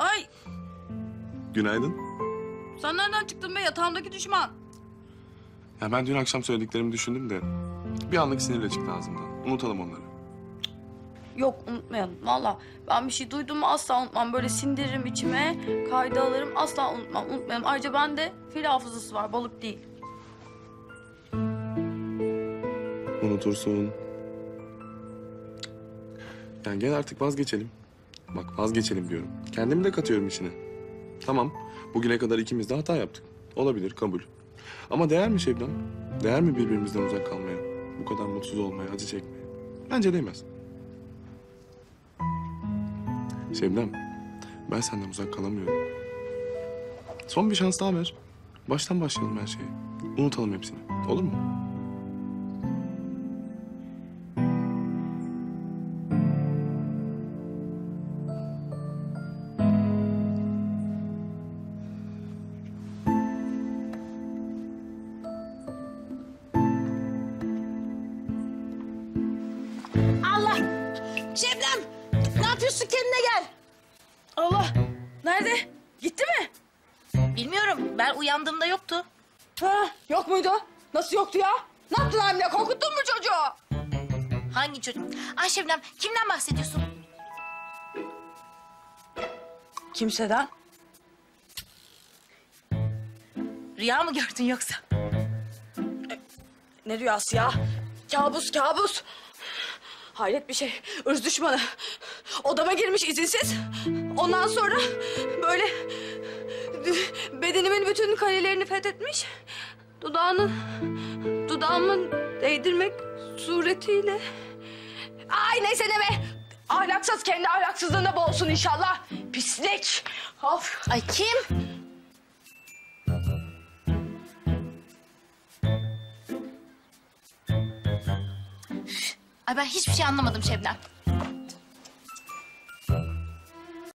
Ay Günaydın. sen nereden çıktın be yatağımdaki düşman? Ya ben dün akşam söylediklerimi düşündüm de bir anlık sinirle çıktı ağzımdan. Unutalım onları. Yok unutmayalım valla. Ben bir şey duydum mu asla unutmam. Böyle sindiririm içime, kayda alırım. Asla unutmam, unutmayalım. Ayrıca bende fil hafızası var, balık değil. Unutursun. Yani gel artık vazgeçelim. Bak vazgeçelim diyorum. Kendimi de katıyorum içine. Tamam. Bugüne kadar ikimiz de hata yaptık. Olabilir, kabul. Ama değer mi Şebnem? Değer mi birbirimizden uzak kalmaya? Bu kadar mutsuz olmaya, acı çekmeye? Bence değmez. Şebnem, ben senden uzak kalamıyorum. Son bir şans daha ver. Baştan başlayalım her şeye. Unutalım hepsini. Olur mu? Allah! Şebnem! Ne yapıyorsun? Kendine gel. Allah! Nerede? Gitti mi? Bilmiyorum. Ben uyandığımda yoktu. Ha, yok muydu? Nasıl yoktu ya? Ne yaptın hamile? Korkuttun mu çocuğu? Hangi çocuk? Ay Şebnem kimden bahsediyorsun? Kimseden. Rüya mı gördün yoksa? Ne rüyası ya? Kabus, kabus. Hayret bir şey. Irz düşmanı. Odama girmiş izinsiz. Ondan sonra böyle bedenimin bütün karelerini fethetmiş. Dudağını, dudağımı değdirmek suretiyle. Ay neyse ne be. Ahlaksız kendi ahlaksızlığında boğulsun inşallah. Pislik. Of. Ay kim? Ay ben hiçbir şey anlamadım Şebnem.